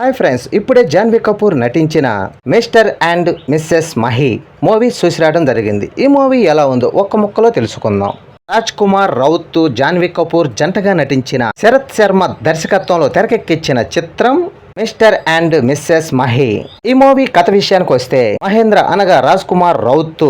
Hi friends ఇప్పుడే జాన్వీ కపూర్ నటించిన mister and missus Mahi movie చూసి రావడం జరిగింది. ఈ మూవీ ఎలా ఉందో ఒక్క ముక్కలో తెలుసుకుందాం. రాజ్ కుమార్ రౌత్ జాన్వీ కపూర్ జంటగా నటించిన శరత్ శర్మ దర్శకత్వంలో తెరకెక్కించిన చిత్రం మిస్టర్ అండ్ మిస్సెస్ మహి. ఈ మూవీ కథ విషయానికి వస్తే మహేంద్ర అనగా రాజ్ కుమార్ రౌత్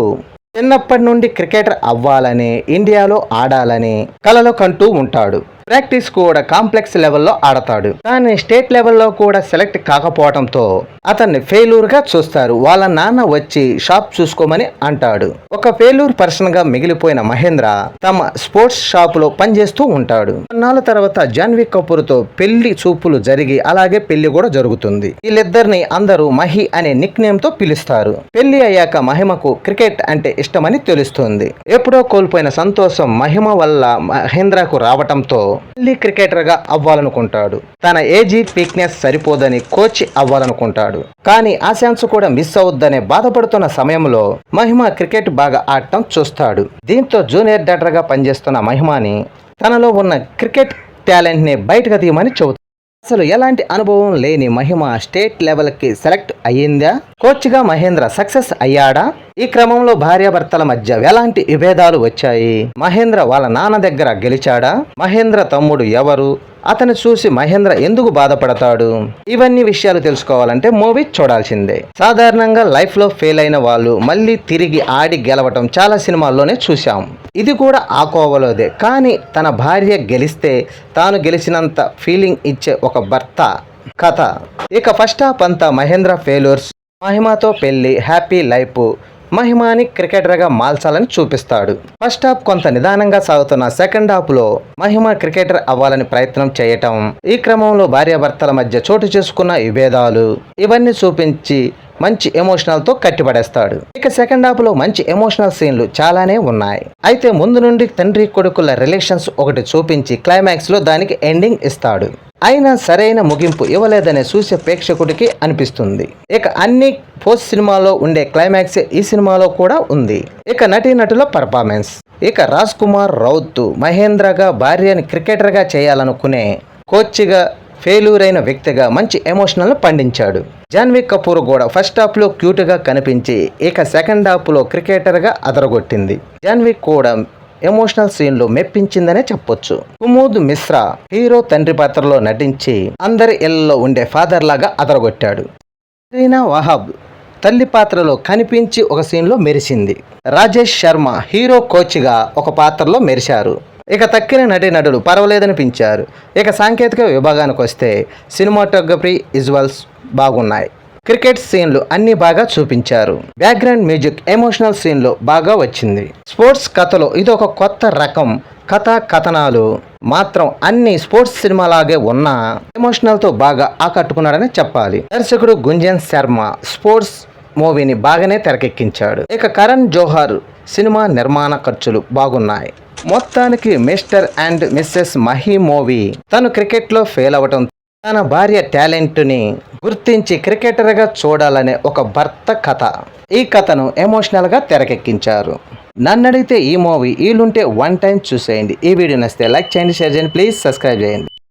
చిన్నప్పటి నుండి క్రికెటర్ అవ్వాలని ఇండియాలో ఆడాలని కలలు కంటూ ఉంటాడు. ప్రాక్టీస్ కూడా కాంప్లెక్స్ లెవెల్లో ఆడతాడు. కానీ స్టేట్ లెవెల్లో కూడా సెలెక్ట్ కాకపోవడంతో అతన్ని ఫెయిల్యూర్గా చూస్తారు. వాళ్ళ నాన్న వచ్చి షాప్ చూసుకోమని అంటాడు. ఒక ఫెయిలూర్ పర్సన్గా మిగిలిపోయిన మహేంద్ర తమ స్పోర్ట్స్ షాప్లో పనిచేస్తూ ఉంటాడు. కొన్నాళ్ళ తర్వాత జాన్వీ కపూర్తో పెళ్ళి చూపులు జరిగి అలాగే పెళ్ళి కూడా జరుగుతుంది. వీళ్ళిద్దరిని అందరూ మహి అనే నిక్ నేమ్తో పిలుస్తారు. పెళ్ళి అయ్యాక మహిమకు క్రికెట్ అంటే ఇష్టమని తెలుస్తుంది. ఎప్పుడో కోల్పోయిన సంతోషం మహిమ వల్ల మహేంద్రకు రావటంతో మళ్ళీ క్రికెటర్గా అవ్వాలనుకుంటాడు. తన ఏజీ ఫిట్నెస్ సరిపోదని కోచ్ అవ్వాలనుకుంటాడు. కానీ ఆ ఛాన్స్ కూడా మిస్ అవుద్దనే బాధపడుతున్న సమయంలో మహిమ క్రికెట్ బాగా ఆడటం చూస్తాడు. దీంతో జూనియర్ డాక్టర్గా పనిచేస్తున్న మహిమని తనలో ఉన్న క్రికెట్ టాలెంట్ని బయటకు తీయమని చెబుతాడు అసలు ఎలాంటి అనుభవం లేని మహిమ స్టేట్ లెవెల్కి సెలెక్ట్ అయ్యిందా? కోచ్గా మహేంద్ర సక్సెస్ అయ్యాడా? ఈ క్రమంలో భార్యాభర్తల మధ్య ఎలాంటి విభేదాలు వచ్చాయి? మహేంద్ర వాళ్ళ నాన్న దగ్గర గెలిచాడా? మహేంద్ర తమ్ముడు ఎవరు? అతను చూసి మహేంద్ర ఎందుకు బాధపడతాడు? ఇవన్నీ విషయాలు తెలుసుకోవాలంటే మూవీ చూడాల్సిందే. సాధారణంగా లైఫ్లో ఫెయిల్ అయిన వాళ్ళు మళ్ళీ తిరిగి ఆడి గెలవటం చాలా సినిమాల్లోనే చూశాం. ఇది కూడా ఆ కోవలోదే. కానీ తన భార్య గెలిస్తే తాను గెలిచినంత ఫీలింగ్ ఇచ్చే ఒక భర్త కథ. ఇక ఫస్ట్ హాఫ్ అంతా మహేంద్ర ఫెయిల్యూర్స్ మహిమతో పెళ్ళి హ్యాపీ లైఫ్ మహిమాని క్రికెటర్గా మార్చాలని చూపిస్తాడు. ఫస్ట్ హాఫ్ కొంత నిదానంగా సాగుతున్న సెకండ్ హాఫ్లో మహిమ క్రికెటర్ అవ్వాలని ప్రయత్నం చేయటం ఈ క్రమంలో భార్యాభర్తల మధ్య చోటు చేసుకున్న విభేదాలు ఇవన్నీ చూపించి మంచి ఎమోషనల్తో కట్టిపడేస్తాడు. ఇక సెకండ్ హాఫ్లో మంచి ఎమోషనల్ సీన్లు చాలానే ఉన్నాయి. అయితే ముందు నుండి తండ్రి కొడుకుల రిలేషన్స్ ఒకటి చూపించి క్లైమాక్స్లో దానికి ఎండింగ్ ఇస్తాడు. అయినా సరైన ముగింపు ఇవ్వలేదనే చూసే ప్రేక్షకుడికి అనిపిస్తుంది. ఇక అన్ని పోస్ట్ సినిమాలో ఉండే క్లైమాక్స్ ఈ సినిమాలో కూడా ఉంది. ఇక నటీనటుల పర్ఫార్మెన్స్ ఇక రాజ్ కుమార్ రౌత్ మహేంద్రగా భార్యని క్రికెటర్గా చేయాలనుకునే కోచ్గా ఫెయిల్యూర్ అయిన వ్యక్తిగా మంచి ఎమోషనల్ను పండించాడు. జాన్వీ కపూర్ కూడా ఫస్ట్ హాఫ్లో క్యూట్గా కనిపించి ఇక సెకండ్ హాఫ్లో క్రికెటర్గా అదరగొట్టింది. జాన్వీ కూడా ఎమోషనల్ సీన్లో మెప్పించిందనే చెప్పొచ్చు. కుమూద్ మిశ్రా హీరో తండ్రి పాత్రలో నటించి అందరి ఇళ్ళలో ఉండే ఫాదర్ లాగా అదరగొట్టాడు. రీనా వహాబ్ తల్లి పాత్రలో కనిపించి ఒక సీన్లో మెరిసింది. రాజేష్ శర్మ హీరో కోచ్గా ఒక పాత్రలో మెరిశారు. ఇక తక్కిన నటీనటులు పర్వాలేదనిపించారు. ఇక సాంకేతిక విభాగానికి వస్తే సినిమాటోగ్రఫీ విజువల్స్ బాగున్నాయి. క్రికెట్ సీన్లు అన్ని బాగా చూపించారు. బ్యాక్గ్రౌండ్ మ్యూజిక్ ఎమోషనల్ సీన్లు బాగా వచ్చింది. స్పోర్ట్స్ కథలో ఇది ఒక కొత్త రకం కథా కథనాలు. మాత్రం అన్ని స్పోర్ట్స్ సినిమాలాగే ఉన్నా ఎమోషనల్తో బాగా ఆకట్టుకున్నాడని చెప్పాలి. దర్శకుడు గుంజన్ శర్మ స్పోర్ట్స్ మూవీని బాగానే తెరకెక్కించాడు. ఇక కరణ్ జోహార్ సినిమా నిర్మాణ ఖర్చులు బాగున్నాయి. మొత్తానికి mister and missus Mahi movie తను క్రికెట్లో ఫెయిల్ అవ్వటం తన భార్య టాలెంట్ని గుర్తించి క్రికెటర్గా చూడాలనే ఒక భర్త కథ. ఈ కథను ఎమోషనల్గా తెరకెక్కించారు. నన్ను అడిగితే ఈ మూవీ వీలుంటే వన్ టైం చూసేయండి. ఈ వీడియో నచ్చితే లైక్ చేయండి షేర్ చేయండి ప్లీజ్ సబ్స్క్రైబ్ చేయండి.